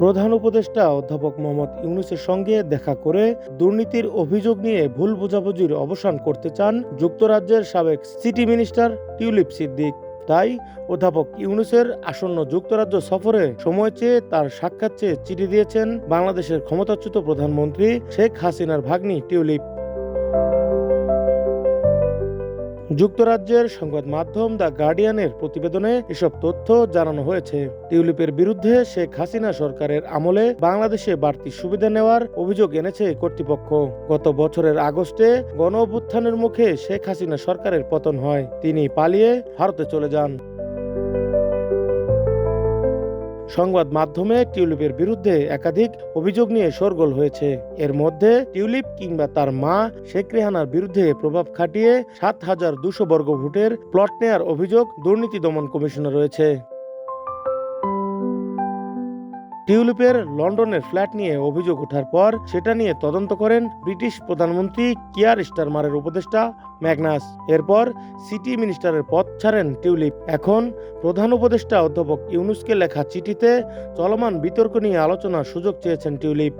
প্রধান উপদেষ্টা অধ্যাপক মোহাম্মদ ইউনুসের সঙ্গে দেখা করে দুর্নীতির অভিযোগ নিয়ে ভুল বোঝাবুঝির অবসান করতে চান যুক্তরাজ্যের সাবেক সিটি মিনিস্টার টিউলিপ সিদ্দিক। তাই অধ্যাপক ইউনুসের আসন্ন যুক্তরাজ্য সফরে সময় চেয়ে তার সাক্ষাৎ চেয়ে চিঠি দিয়েছেন বাংলাদেশের ক্ষমতাচ্যুত প্রধানমন্ত্রী শেখ হাসিনার ভাগ্নি টিউলিপ। যুক্তরাজ্যের সংবাদ মাধ্যম দ্য গার্ডিয়ানের প্রতিবেদনে এসব তথ্য জানানো হয়েছে। টিউলিপের বিরুদ্ধে শেখ হাসিনা সরকারের আমলে বাংলাদেশে বাড়তি সুবিধা নেওয়ার অভিযোগ এনেছে কর্তৃপক্ষ। গত বছরের আগস্টে গণ অভ্যুত্থানের মুখে শেখ হাসিনা সরকারের পতন হয়। তিনি পালিয়ে ভারতে চলে যান। সংবাদ মাধ্যমে টিউলিপের বিরুদ্ধে একাধিক অভিযোগ নিয়ে সরগোল হয়েছে। এর মধ্যে টিউলিপ কিংবা তার মা শেখ রেহানার বিরুদ্ধে প্রভাব খাটিয়ে সাত হাজার দুশো বর্গ ভোটের প্লট নেয়ার অভিযোগ দুর্নীতি দমন কমিশনে রয়েছে। টিউলিপের লন্ডনের ফ্ল্যাট নিয়ে অভিযোগ ওঠার পর সেটা নিয়ে তদন্ত করেন ব্রিটিশ প্রধানমন্ত্রী কিয়ার স্টারমারের উপদেষ্টা ম্যাগনাস। এরপর সিটি মিনিস্টারের পদ ছাড়েন টিউলিপ। এখন প্রধান উপদেষ্টা অধ্যাপক ইউনুসকে লেখা চিঠিতে চলমান বিতর্ক নিয়ে আলোচনার সুযোগ চেয়েছেন টিউলিপ।